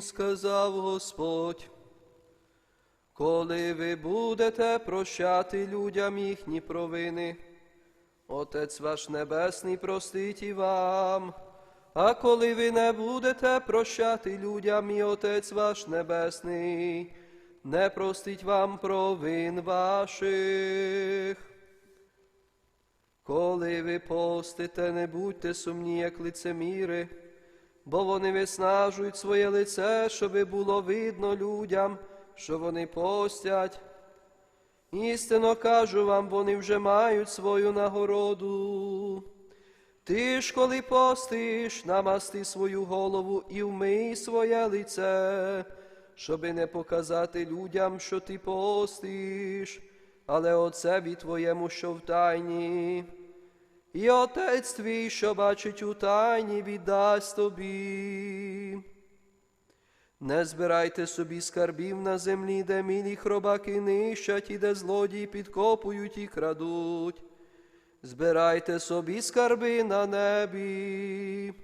сказав Господь, коли ви будете прощати людям їхні провини, Отець ваш Небесний простить і вам. А коли ви не будете прощати людям, і Отець ваш Небесний, не простить вам провин ваших. Коли ви постите, не будьте сумні, як лицеміри, бо вони виснажують своє лице, щоби було видно людям, що вони постять. Істинно кажу вам, вони вже мають свою нагороду. Ти ж, коли постиш, намасти свою голову і вмий своє лице, щоби не показати людям, що ти постиш, але отцеві твоєму, що в тайні. І отець твій, що бачить у тайні, віддасть тобі. Не збирайте собі скарбів на землі, де мілі хробаки нищать і де злодії підкопують і крадуть. Збирайте собі скарби на небі,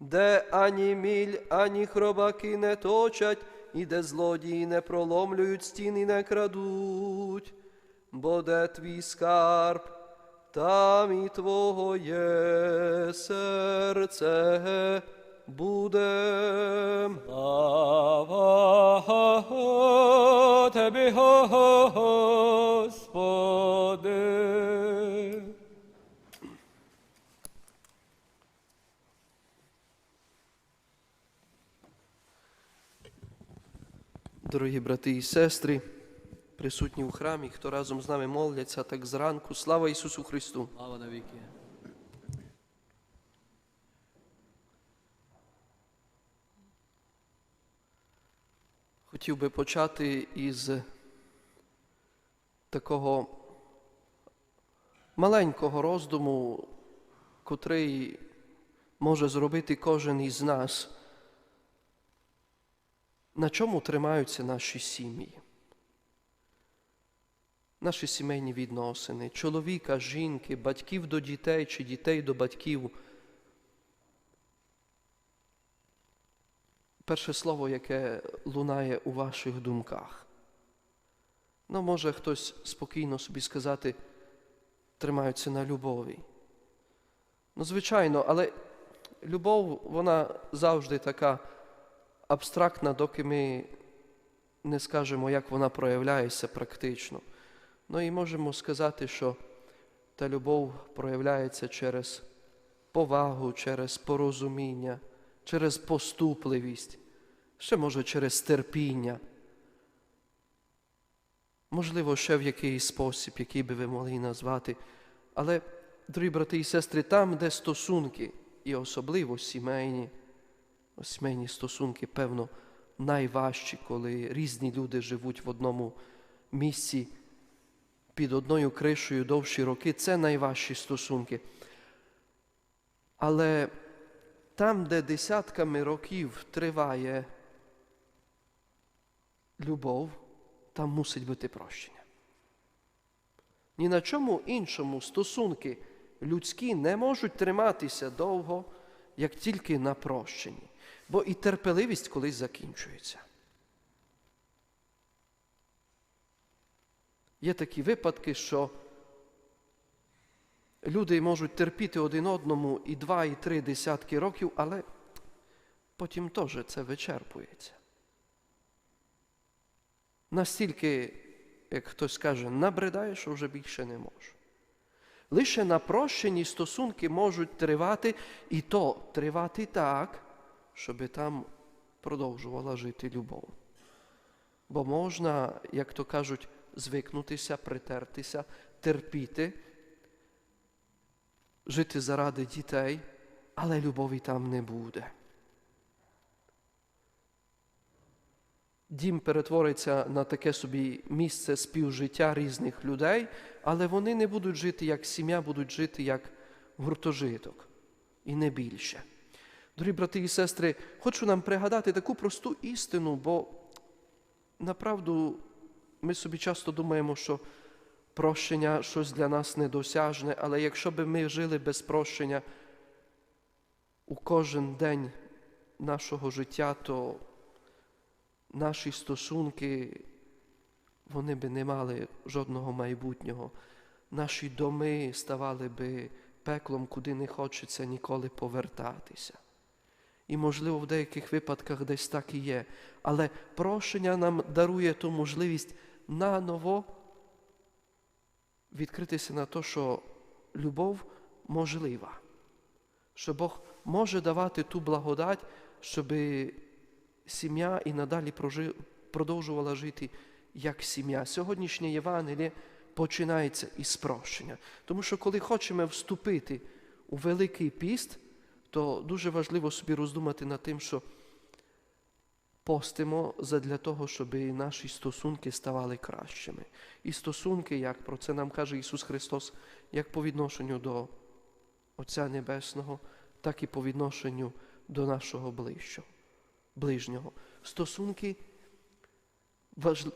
де ані міль, ані хробаки не точать, і де злодії не проломлюють стіни, не крадуть, бо де твій скарб, там і твого є серце буде. Слава Тобі, Господи. Дорогі брати і сестри, присутні у храмі, хто разом з нами моляться так зранку, слава Ісусу Христу! Слава навіки. Хотів би почати із такого маленького роздуму, котрий може зробити кожен із нас. На чому тримаються наші сім'ї? Наші сімейні відносини, чоловіка, жінки, батьків до дітей чи дітей до батьків. Перше слово, яке лунає у ваших думках. Ну, може хтось спокійно собі сказати, тримаються на любові. Ну, звичайно, але любов, вона завжди така абстрактна, доки ми не скажемо, як вона проявляється практично. Ну і можемо сказати, що та любов проявляється через повагу, через порозуміння, через поступливість, ще може через терпіння. Можливо, ще в якийсь спосіб, який би ви могли назвати. Але, дорогі брати і сестри, там, де стосунки, і особливо сімейні, Сімейні стосунки, певно, найважчі, коли різні люди живуть в одному місці під одною кришею довші роки. Це найважчі стосунки. Але там, де десятками років триває любов, там мусить бути прощення. Ні на чому іншому стосунки людські не можуть триматися довго, як тільки на прощенні бо і терпеливість колись закінчується. Є такі випадки, що люди можуть терпіти один одному і два, і три десятки років, але потім теж це вичерпується. Настільки, як хтось каже, набридає, що вже більше не можу. Лише на прощені стосунки можуть тривати, і то тривати так, щоб там продовжувала жити любов. Бо можна, як то кажуть, звикнутися, притертися, терпіти, жити заради дітей, але любові там не буде. Дім перетвориться на таке собі місце співжиття різних людей, але вони не будуть жити як сім'я, будуть жити як гуртожиток і не більше. Дорогі брати і сестри, хочу нам пригадати таку просту істину, бо направду ми собі часто думаємо, що прощення щось для нас недосяжне, але якщо би ми жили без прощення у кожен день нашого життя, то наші стосунки вони би не мали жодного майбутнього. Наші доми ставали би пеклом, куди не хочеться ніколи повертатися. І, можливо, в деяких випадках десь так і є. Але прощення нам дарує ту можливість наново відкритися на те, що любов можлива, що Бог може давати ту благодать, щоб сім'я і надалі продовжувала жити як сім'я. Сьогоднішнє Євангеліє починається із прощення. Тому що коли хочемо вступити у Великий піст, то дуже важливо собі роздумати над тим, що постимо задля того, щоб наші стосунки ставали кращими. І стосунки, як про це нам каже Ісус Христос, як по відношенню до Отця Небесного, так і по відношенню до нашого ближчого, ближнього. Стосунки важ...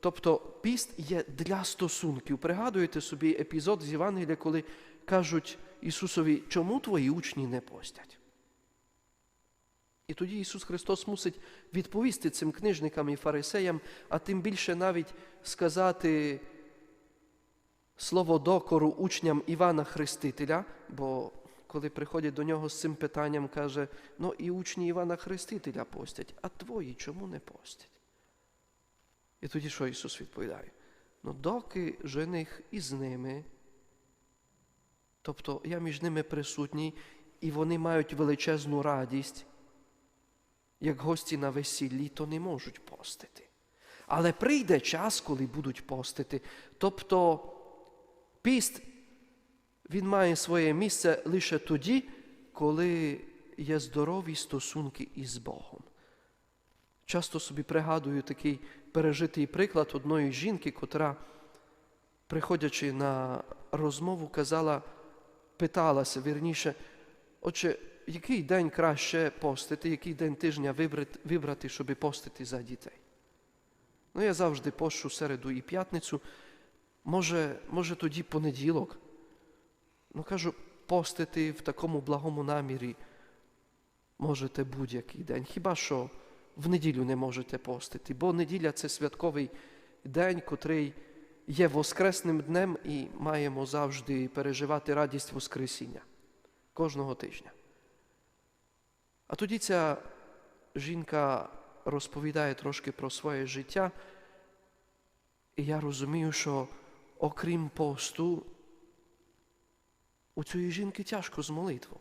Тобто піст є для стосунків. Пригадуєте собі епізод з Євангелія, коли кажуть Ісусові, чому твої учні не постять? І тоді Ісус Христос мусить відповісти цим книжникам і фарисеям, а тим більше навіть сказати слово докору учням Івана Хрестителя, бо коли приходять до нього з цим питанням, каже, ну і учні Івана Хрестителя постять, а твої чому не постять? І тоді що Ісус відповідає? Ну, доки жених із ними, тобто я між ними присутній, і вони мають величезну радість, як гості на весіллі, то не можуть постити. Але прийде час, коли будуть постити. Тобто піст, він має своє місце лише тоді, коли є здорові стосунки із Богом. Часто собі пригадую такий пережитий приклад одної жінки, котра, приходячи на розмову, казала, питалася вірніше, отче, який день краще постити, який день тижня вибрати, щоб постити за дітей? Ну, я завжди пощу середу і п'ятницю. Може, може тоді понеділок. Ну, кажу, постити в такому благому намірі можете будь-який день. Хіба що в неділю не можете постити, бо неділя це святковий день, котрий є воскресним днем і маємо завжди переживати радість Воскресіння кожного тижня. А тоді ця жінка розповідає трошки про своє життя, і я розумію, що окрім посту, у цієї жінки тяжко з молитвою.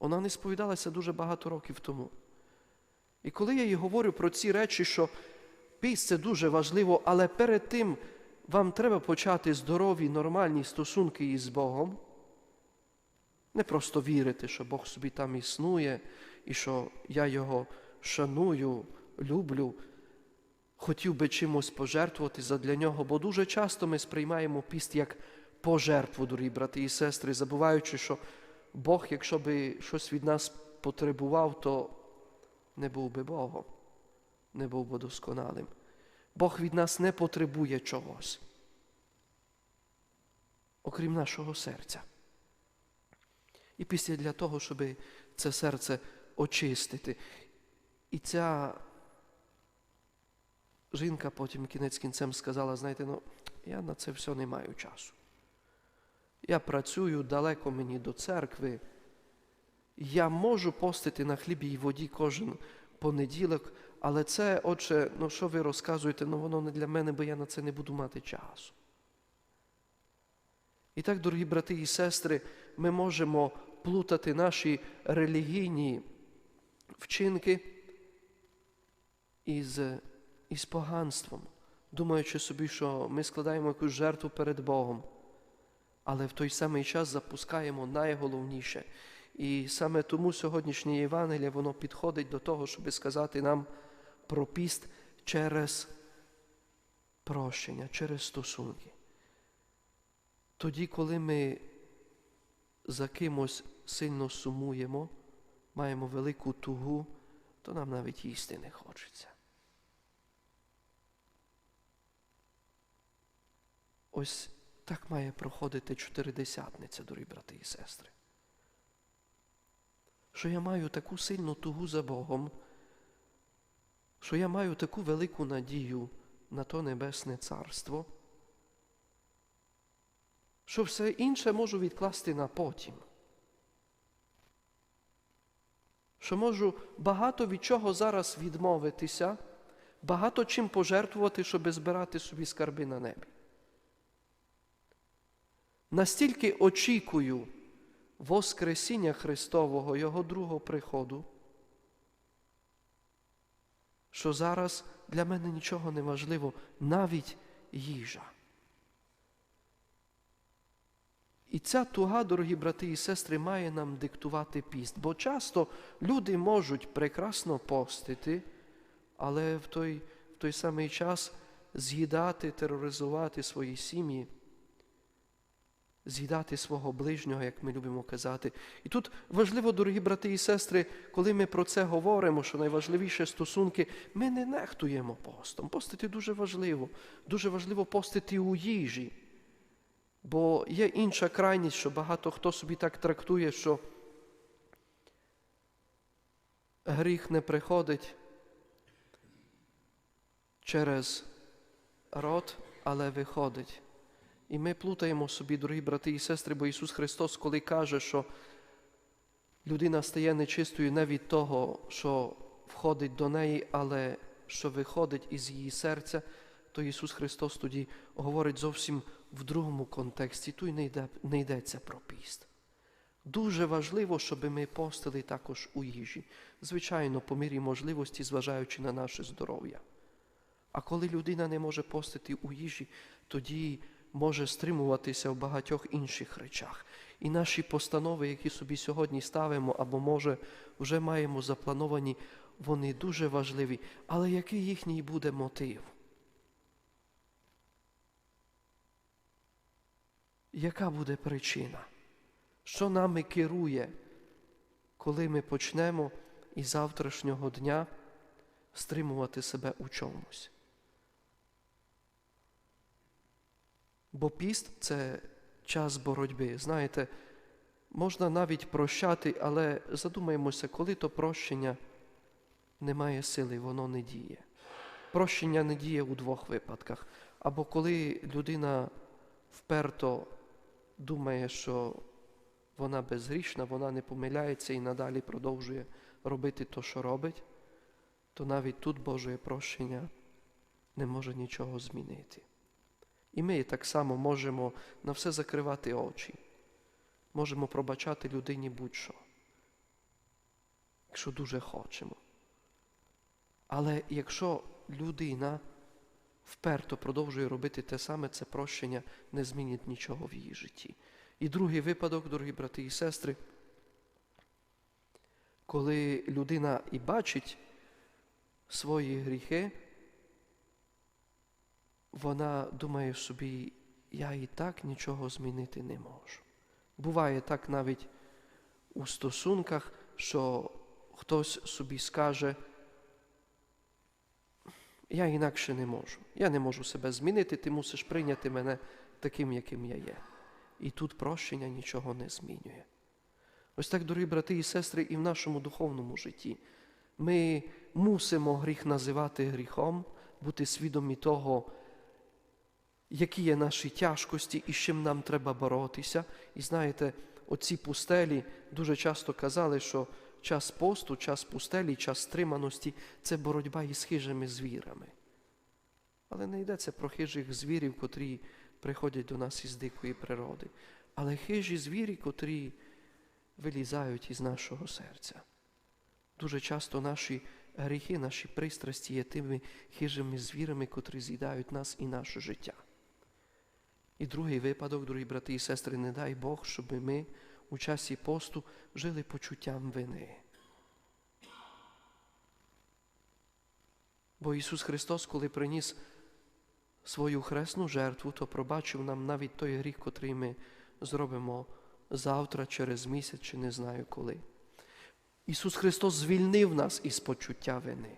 Вона не сповідалася дуже багато років тому. І коли я їй говорю про ці речі, що піст це дуже важливо, але перед тим вам треба почати здорові, нормальні стосунки із Богом, не просто вірити, що Бог собі там існує, і що я його шаную, люблю, хотів би чимось пожертвувати задля нього, бо дуже часто ми сприймаємо піст як пожертву, дорогі брати і сестри, забуваючи, що Бог, якщо би щось від нас потребував, то не був би Богом, не був би досконалим. Бог від нас не потребує чогось, окрім нашого серця. І після для того, щоб це серце очистити. І ця жінка потім кінець кінцем сказала, знаєте, ну, я на це все не маю часу. Я працюю далеко мені до церкви. Я можу постити на хлібі і воді кожен понеділок, але це, отче, ну що ви розказуєте, ну воно не для мене, бо я на це не буду мати часу. І так, дорогі брати і сестри, ми можемо плутати наші релігійні вчинки із, із поганством, думаючи собі, що ми складаємо якусь жертву перед Богом, але в той самий час запускаємо найголовніше. І саме тому сьогоднішнє Євангеліє воно підходить до того, щоб сказати нам про піст через прощення, через стосунки. Тоді, коли ми за кимось сильно сумуємо, маємо велику тугу, то нам навіть їсти не хочеться. Ось так має проходити чотиридесятниця, дорогі брати і сестри. Що я маю таку сильну тугу за Богом, що я маю таку велику надію на то Небесне Царство, що все інше можу відкласти на потім. Що можу багато від чого зараз відмовитися, багато чим пожертвувати, щоб збирати собі скарби на небі. Настільки очікую Воскресіння Христового, Його другого приходу, що зараз для мене нічого не важливо, навіть їжа. І ця туга, дорогі брати і сестри, має нам диктувати піст. Бо часто люди можуть прекрасно постити, але в той, в той самий час з'їдати, тероризувати свої сім'ї, з'їдати свого ближнього, як ми любимо казати. І тут важливо, дорогі брати і сестри, коли ми про це говоримо, що найважливіше стосунки, ми не нехтуємо постом. Постити дуже важливо. Дуже важливо постити у їжі. Бо є інша крайність, що багато хто собі так трактує, що гріх не приходить через рот, але виходить. І ми плутаємо собі, дорогі брати і сестри, бо Ісус Христос, коли каже, що людина стає нечистою не від того, що входить до неї, але що виходить із її серця, то Ісус Христос тоді говорить зовсім в другому контексті. Тут не, йде, не йдеться про піст. Дуже важливо, щоб ми постили також у їжі, звичайно, по мірі можливості, зважаючи на наше здоров'я. А коли людина не може постити у їжі, тоді може стримуватися в багатьох інших речах. І наші постанови, які собі сьогодні ставимо, або, може, вже маємо заплановані, вони дуже важливі. Але який їхній буде мотив? Яка буде причина? Що нами керує, коли ми почнемо із завтрашнього дня стримувати себе у чомусь? Бо піст це час боротьби. Знаєте, можна навіть прощати, але задумаємося, коли то прощення не має сили, воно не діє. Прощення не діє у двох випадках. Або коли людина вперто думає, що вона безгрішна, вона не помиляється і надалі продовжує робити то, що робить, то навіть тут Боже прощення не може нічого змінити. І ми так само можемо на все закривати очі, можемо пробачати людині будь-що, якщо дуже хочемо. Але якщо людина вперто продовжує робити те саме, це прощення не змінить нічого в її житті. І другий випадок, дорогі брати і сестри, коли людина і бачить свої гріхи, вона думає собі, я і так нічого змінити не можу. Буває так навіть у стосунках, що хтось собі скаже, я інакше не можу. Я не можу себе змінити, ти мусиш прийняти мене таким, яким я є. І тут прощення нічого не змінює. Ось так, дорогі брати і сестри, і в нашому духовному житті. Ми мусимо гріх називати гріхом, бути свідомі того, які є наші тяжкості і з чим нам треба боротися. І знаєте, оці пустелі дуже часто казали, що час посту, час пустелі, час стриманості це боротьба із хижими звірами. Але не йдеться про хижих звірів, котрі приходять до нас із дикої природи, але хижі звірі, котрі вилізають із нашого серця. Дуже часто наші гріхи, наші пристрасті є тими хижими звірами, котрі з'їдають нас і наше життя. І другий випадок, дорогі брати і сестри, не дай Бог, щоб ми у часі посту жили почуттям вини. Бо Ісус Христос, коли приніс свою хресну жертву, то пробачив нам навіть той гріх, котрий ми зробимо завтра, через місяць чи не знаю коли. Ісус Христос звільнив нас із почуття вини.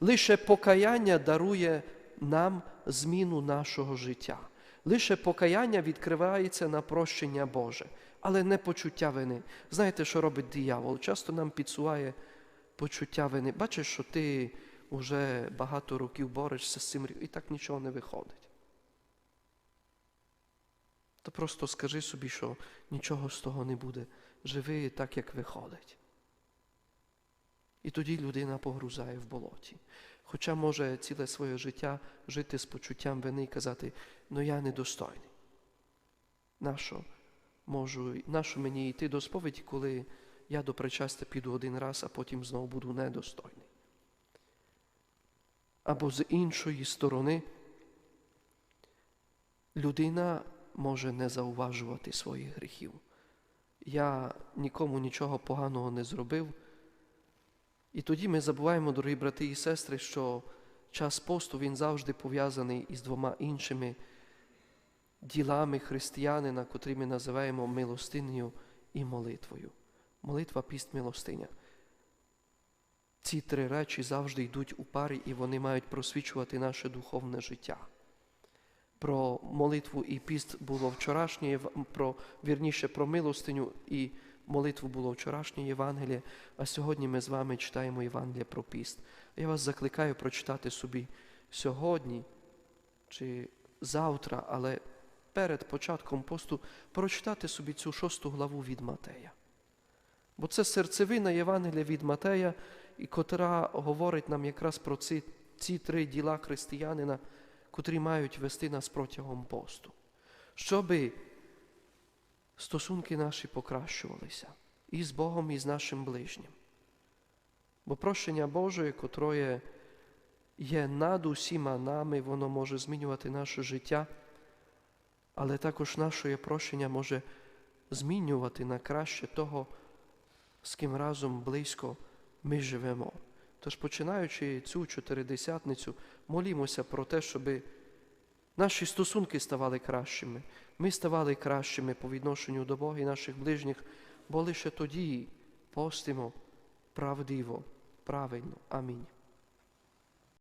Лише покаяння дарує нам зміну нашого життя. Лише покаяння відкривається на прощення Боже, але не почуття вини. Знаєте, що робить диявол? Часто нам підсуває почуття вини. Бачиш, що ти вже багато років борешся з цим і так нічого не виходить. То просто скажи собі, що нічого з того не буде. Живи так, як виходить. І тоді людина погрузає в болоті. Хоча може ціле своє життя жити з почуттям вини і казати, ну я недостойний. Нащо можу, нащо мені йти до сповіді, коли я до причастя піду один раз, а потім знову буду недостойний. Або з іншої сторони, людина може не зауважувати своїх гріхів. Я нікому нічого поганого не зробив. І тоді ми забуваємо, дорогі брати і сестри, що час посту він завжди пов'язаний із двома іншими ділами християнина, котрі ми називаємо милостинею і молитвою. Молитва, піст, милостиня. Ці три речі завжди йдуть у парі і вони мають просвічувати наше духовне життя. Про молитву і піст було вчорашнє, про, вірніше, про милостиню і молитву було вчорашнє Євангеліє, а сьогодні ми з вами читаємо Євангеліє про піст. Я вас закликаю прочитати собі сьогодні чи завтра, але перед початком посту прочитати собі цю шосту главу від Матея. Бо це серцевина Євангелія від Матея, і котра говорить нам якраз про ці, ці три діла християнина, котрі мають вести нас протягом посту. Щоби стосунки наші покращувалися і з Богом, і з нашим ближнім. Бо прощення Боже, котроє є над усіма нами, воно може змінювати наше життя, але також наше прощення може змінювати на краще того, з ким разом близько ми живемо. Тож, починаючи цю чотиридесятницю, молімося про те, щоби Наші стосунки ставали кращими, ми ставали кращими по відношенню до Бога і наших ближніх, бо лише тоді постимо правдиво, правильно. Амінь.